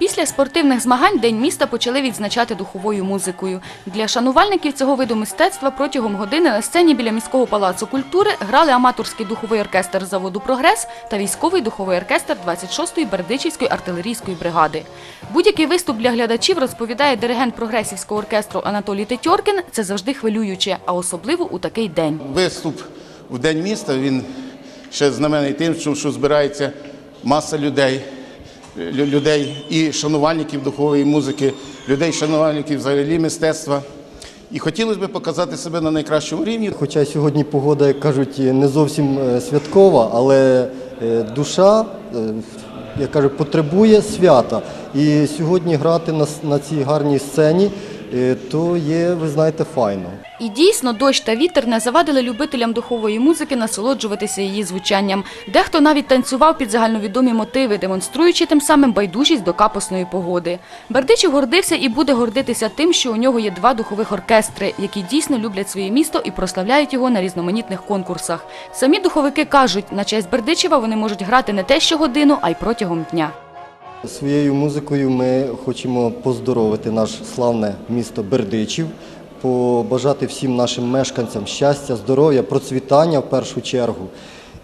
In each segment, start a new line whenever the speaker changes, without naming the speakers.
Після спортивних змагань День міста почали відзначати духовою музикою. Для шанувальників цього виду мистецтва протягом години на сцені біля міського палацу культури грали аматорський духовий оркестр заводу Прогрес та військовий духовий оркестр 26-ї Бердичівської артилерійської бригади. Будь-який виступ для глядачів розповідає диригент прогресівського оркестру Анатолій Тетьоркін. Це завжди хвилююче, а особливо у такий день.
Виступ в День міста він ще знамений тим, що, збирається маса людей, лю- людей і шанувальників духової музики, людей, шанувальників взагалі мистецтва. І хотілося б показати себе на найкращому рівні.
Хоча сьогодні погода, як кажуть, не зовсім е, святкова, але е, душа, е, як кажуть, потребує свята. І сьогодні грати на, на цій гарній сцені, то є, ви знаєте, файно.
І дійсно, дощ та вітер не завадили любителям духової музики насолоджуватися її звучанням. Дехто навіть танцював під загальновідомі мотиви, демонструючи тим самим байдужість до капосної погоди. Бердичів гордився і буде гордитися тим, що у нього є два духових оркестри, які дійсно люблять своє місто і прославляють його на різноманітних конкурсах. Самі духовики кажуть, на честь Бердичева вони можуть грати не те щогодину, а й протягом дня.
Своєю музикою ми хочемо поздоровити наше славне місто Бердичів, побажати всім нашим мешканцям щастя, здоров'я, процвітання в першу чергу.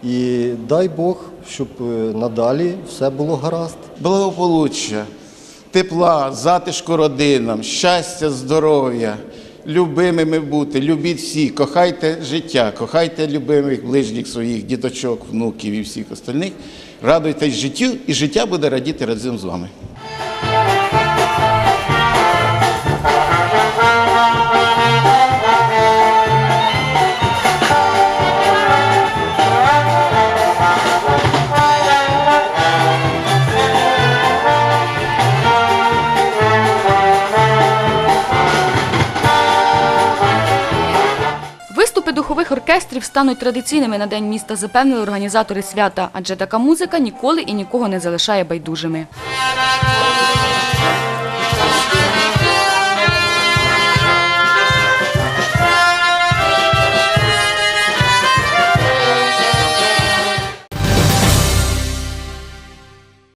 І дай Бог, щоб е, надалі все було гаразд.
Благополуччя, тепла, затишку родинам, щастя, здоров'я, любимими бути, любіть всі, кохайте життя, кохайте любимих ближніх своїх, діточок, внуків і всіх остальних. Радуйтесь життю, і життя буде радіти разом з вами.
Духових оркестрів стануть традиційними на День міста, запевнили організатори свята, адже така музика ніколи і нікого не залишає байдужими.